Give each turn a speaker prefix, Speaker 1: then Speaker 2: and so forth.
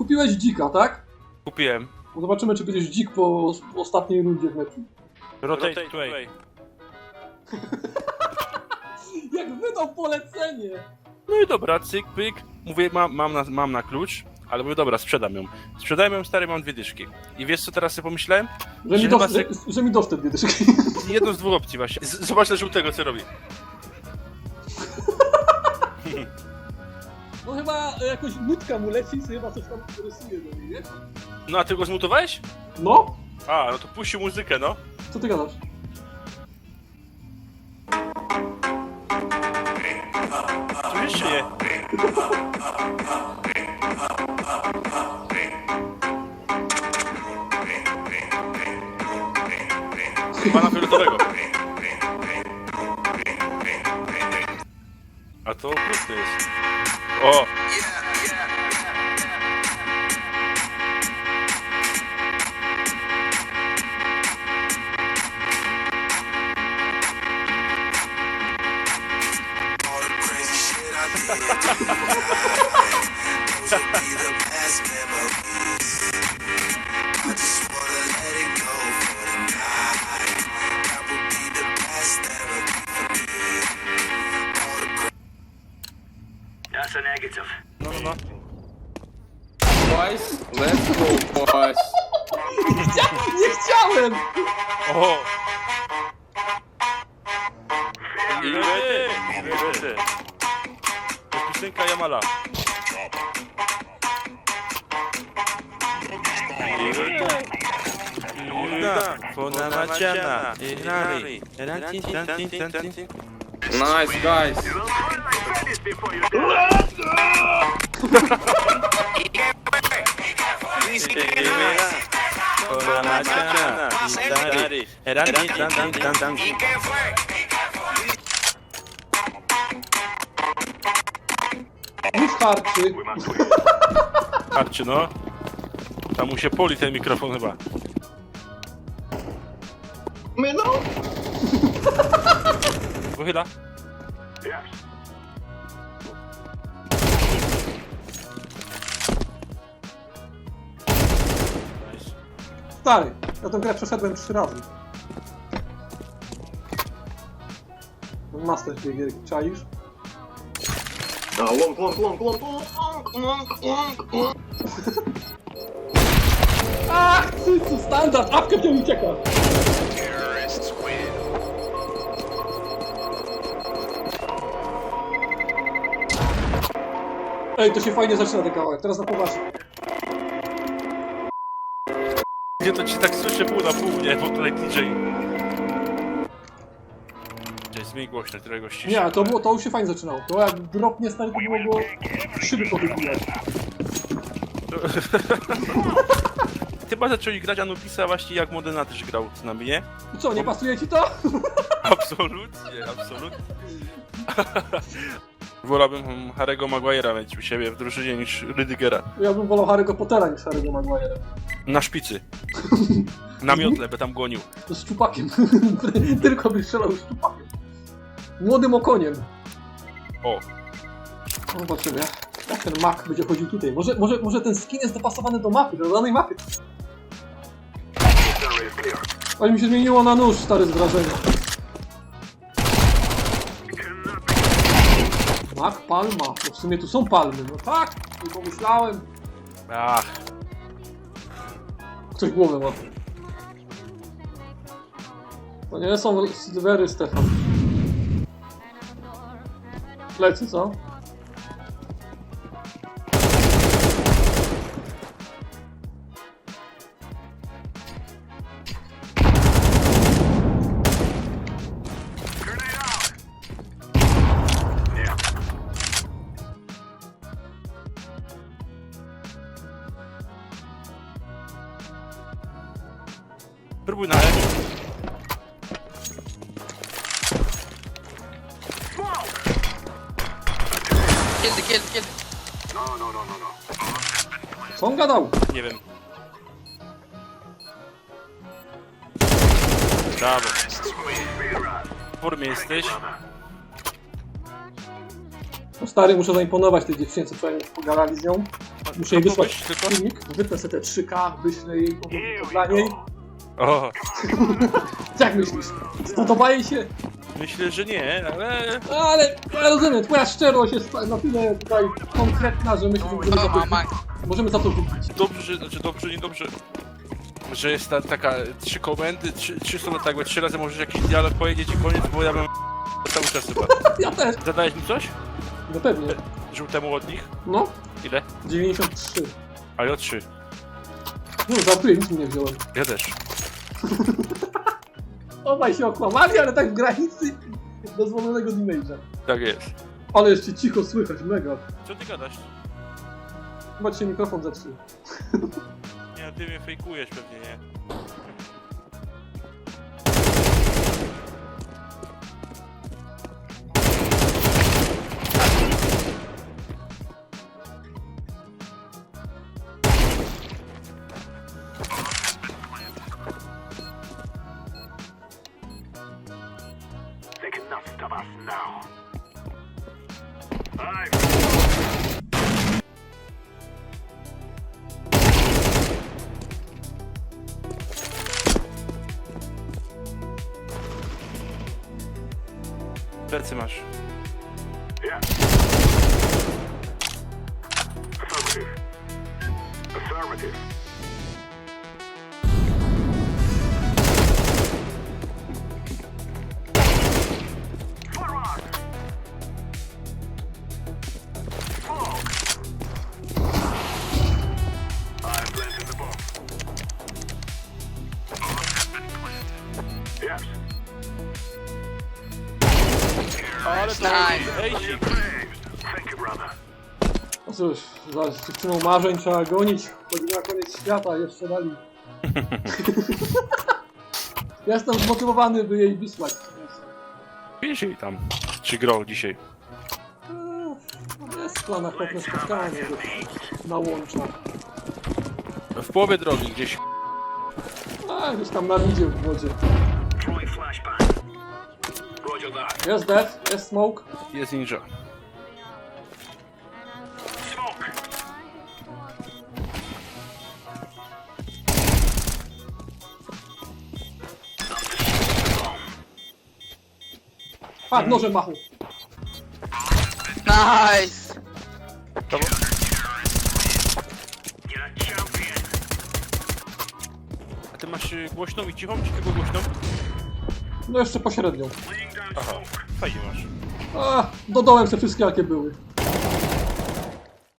Speaker 1: kupiłeś dzika, tak?
Speaker 2: Kupiłem.
Speaker 1: No Zobaczymy, czy będziesz dzik po, ostatniej rundzie w meczu.
Speaker 2: Rotate, way.
Speaker 1: Jak wydał polecenie!
Speaker 2: No i dobra, cyk, pyk. Mówię, mam, mam, na, mam na klucz, ale mówię, dobra, sprzedam ją. Sprzedałem ją, stary, mam dwie dyszki. I wiesz, co teraz sobie pomyślałem?
Speaker 1: Że mi,
Speaker 2: Że
Speaker 1: dos,
Speaker 2: chyba
Speaker 1: że, że mi doszedł dwie dyszki.
Speaker 2: Jedną z dwóch opcji właśnie. Z, zobacz na żółtego, co robi.
Speaker 1: No chyba jakoś nutka mu leci, i chyba coś tam rysuje do niej, nie?
Speaker 2: No, a ty go zmutowałeś?
Speaker 1: No?
Speaker 2: A, no to puścił muzykę, no.
Speaker 1: Co ty gadasz?
Speaker 2: Słyszysz nie? Pana fioletowego. A to prosty jest.
Speaker 3: Oh. Those be the past memories.
Speaker 4: Boys, let's go, boys.
Speaker 1: Nie chciałem!
Speaker 2: O! I wety, i wety. To jest piosenka Jamala.
Speaker 4: Nice, guys.
Speaker 1: Już harczy.
Speaker 2: Patrzcie no. Tam mu się poli ten mikrofon chyba.
Speaker 1: My no! Stary, ja tę grę przeszedłem trzy razy. Master tej gierki, czaisz? Ach, cycu, standard, apkę wziął i ucieka. Ej, to się fajnie zaczyna ten kawałek, teraz na poważnie.
Speaker 2: Gdzie to ci tak słyszę pół na pół, nie? Bo tutaj DJ. Cześć, zmień głośno, którego ścisz.
Speaker 1: Nie, to, było, to już się fajnie zaczynało. To jak dropnie stary, to było go szyby powypijać.
Speaker 2: Chyba zaczęli grać Anubisa właśnie jak Modena też grał z nami, nie?
Speaker 1: I co, nie pasuje ci to?
Speaker 2: Absolutnie, absolutnie. Wolałbym Harry'ego Maguire'a mieć u siebie w drużynie niż Rydygera.
Speaker 1: Ja bym wolał Harry'ego Pottera niż Harry'ego Maguire'a.
Speaker 2: Na szpicy. Na miotle, by tam gonił.
Speaker 1: To z szczupakiem. Tylko by strzelał z szczupakiem. Młodym okoniem.
Speaker 2: O,
Speaker 1: No zobaczymy. Jak ten mak będzie chodził tutaj? Może, może, może ten skin jest dopasowany do mapy, do danej mapy. Ale mi się zmieniło na nóż, stary z wrażenia. Palma. No w sumie tu są palmy. No tak, nie pomyślałem.
Speaker 2: ach,
Speaker 1: Ktoś głowę ma. To nie są silvery, Stefan. Plecy, co?
Speaker 2: Próbuj na F.
Speaker 4: Kill the kill, kill.
Speaker 1: Co on gadał?
Speaker 2: Nie wiem. Brawo. W formie jesteś.
Speaker 1: No stary, muszę zaimponować tej dziewczynie, co wczoraj pogadali z nią. Muszę jej
Speaker 2: No
Speaker 1: wysłać
Speaker 2: tylko.
Speaker 1: filmik, wytnę sobie te 3K, wyślę jej powiem dla niej.
Speaker 2: O,
Speaker 1: Jak myślisz? Spodoba jej się?
Speaker 2: myślę, że nie, ale...
Speaker 1: Ale ja rozumiem, twoja szczerość jest na tyle tutaj konkretna, że myślę, że możemy za to,
Speaker 4: Mama,
Speaker 1: możemy za to kupić.
Speaker 2: Dobrze, że, znaczy dobrze, nie dobrze. Że jest ta, taka trzy komendy, trzy, trzy słowa, tak jakby trzy razy możesz jakiś dialog powiedzieć i koniec, bo ja bym cały czas chyba.
Speaker 1: Ja też.
Speaker 2: Zadałeś mi coś?
Speaker 1: No pewnie.
Speaker 2: Żółtemu od nich?
Speaker 1: No,
Speaker 2: Ile?
Speaker 1: 93.
Speaker 2: A ja trzy.
Speaker 1: No, żartuję, nic mi nie wziąłem.
Speaker 2: Ja też.
Speaker 1: Obaj się okłamali, ale tak w granicy dozwolonego damage'a.
Speaker 2: Tak jest.
Speaker 1: Ale jeszcze cicho słychać, mega.
Speaker 2: Co ty gadasz?
Speaker 1: Chyba ci się mikrofon zepsuł.
Speaker 2: Nie, ty mnie fejkujesz pewnie, nie? Plecy masz.
Speaker 5: Affirmative. Affirmative.
Speaker 1: No cóż, za dziewczyną marzeń trzeba gonić. Chodzi na koniec świata, jeszcze dali. ja jestem zmotywowany, by jej wysłać.
Speaker 2: Pisz jej tam. Czy grał dzisiaj?
Speaker 1: Eee, Jest w planach pewne spotkanie do- na łącza.
Speaker 2: W połowie drogi gdzieś.
Speaker 1: A, gdzieś tam na widzie w wodzie. Jest dead, jest smoke.
Speaker 2: Jest ninja.
Speaker 5: Smoke.
Speaker 1: A, nożem machu.
Speaker 4: nice!
Speaker 5: You're a
Speaker 2: ty masz y, głośną i cichą, czy tylko głośną?
Speaker 1: No jeszcze pośrednią.
Speaker 2: Aha, fajnie masz.
Speaker 1: A, dodałem te wszystkie jakie były.